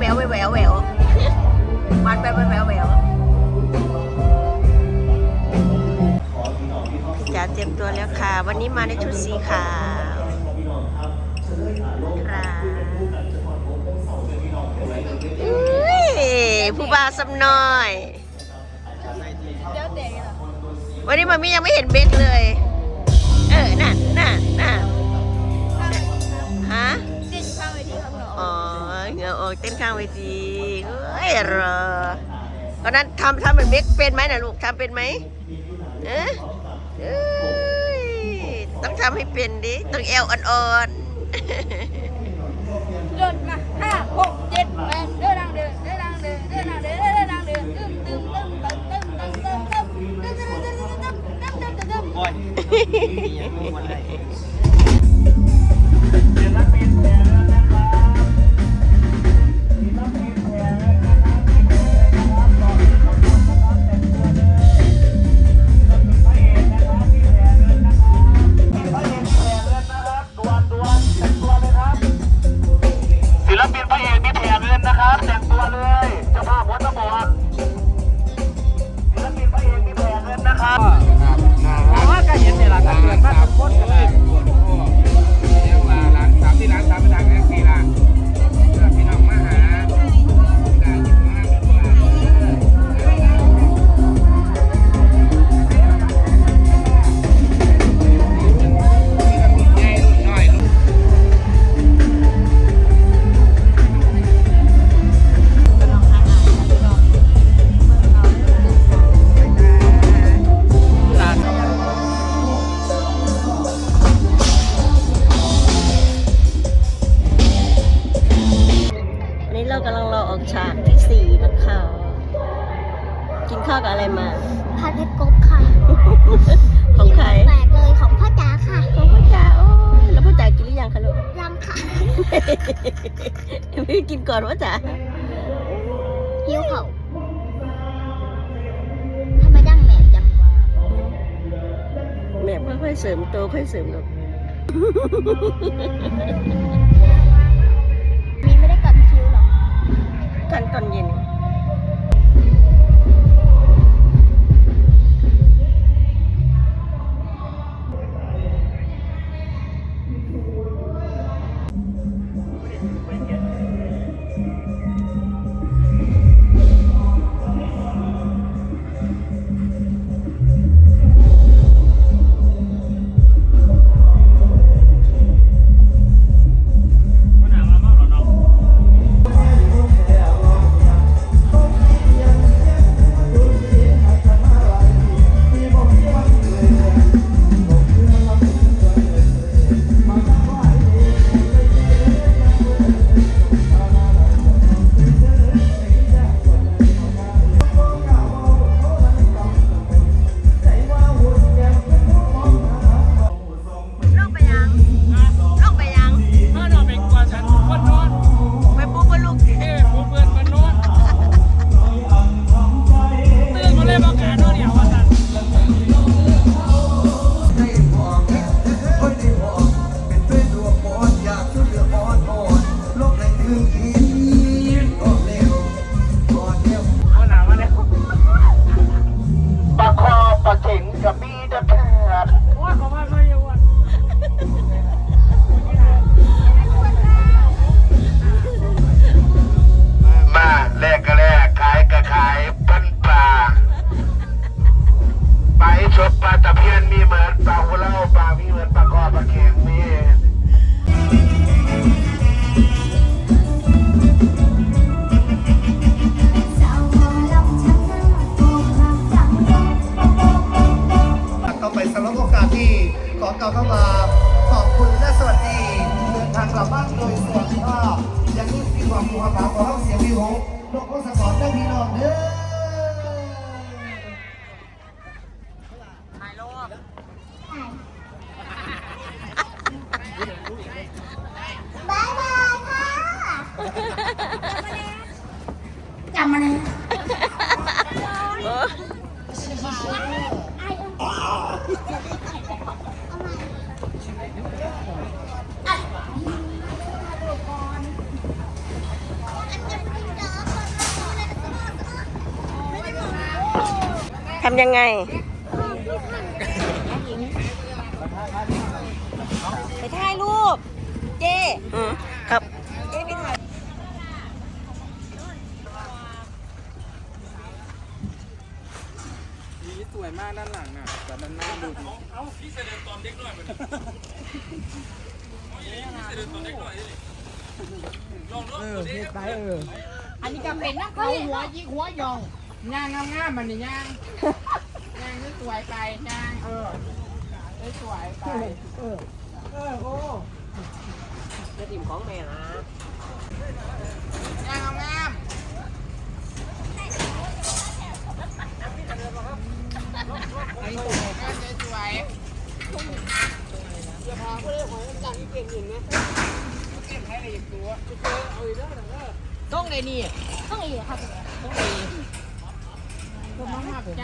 แหววแหววแหววหวานแหววแหววแหววพี่จ๋าเตรียมตัวแล้วค่ะ วันนี้มาในชุดสีขาวครับอุ้ยผู้บาวสำน้อย วันนี้มามี่ยังไม่เห็นเบสเลย เออน่ะน่ะน่ะฮะ เหงื่อออกเต้นข้างเวทีเฮ้ยเหรอตอนนั้นทำทำเหมือนเบสเป็นไหมนะลูกทำเป็นไหมเอ๊ะเอ้ยต้องทำให้เป็นดิ ต้องเอวอ่อนๆเดินมาห้าหกเจ็ดแปดเดินทางเดินเดินทางเดินเดินทางเดินเดินทางเดินตึ้มตึ้มตึ้มตึ้มตึ้มตึ้มตึ้มตึ้มตึ้มตึ้มตึ้มตึ้มตึ้มตึ้มตึ้มตึ้มโอ้ยยังรู้มั กินข้าวกับอะไรมาผัดเผ็ดกบค่ะของใครแปลกเลยของพ่อจ๋าค่ะ ของพ่อจ๋าโอ้ยแล้วพ่อจ๋ากินหรือยังคะลูกยังค่ะพี่กินก่อนพ่อจ๋าหิวเขาทำไมดั้งแหลมจังแม่ค่อยๆเสริมโตค่อยเสริมลูกมีไม่ได้กัดคิ้วหรอกันตอนเย็น เพียนมีเหมือนปลาหัวเล่าปลามีเหมือนปลาคอปลาเข็งมีก็ไปสำหรับโอกาสที่ขอกล่าเข้ามาขอบคุณและสวัสดีเดินทางกลับบ้านโดยสวัสดิภาพยังมีสิ่งหวังภูมิภาขอให้เสียงวิวงนกพงศกรได้พี่น้องเด้อบายบายค่ะจำมาเลย โอ้ ไอ้ ทำยังไง ไปถ่ายรูป เจ๊อืมครับเจ๊ไปถ่ายสวยมากด้านหลังน่ะ แต่ด้านหน้าดูดิอันนี้ก็เป็นนักเขาหัวยิกหัวยอง ย่างงามๆมันนี่ย่างย่างสวยไปย่างเออสวยไปเออเออโอ้จะถิ่มของแม่นะย่างงามไอ้ตัวแม่สวยจะพาเพื่อนหอยจังเก่งอย่างเงี้ยเก่งให้เลยตัวเอาอีกแล้วนะต้องเลยนี่ต้องอีกครับต้องดีตัวมาหัก cơm nóng hoa của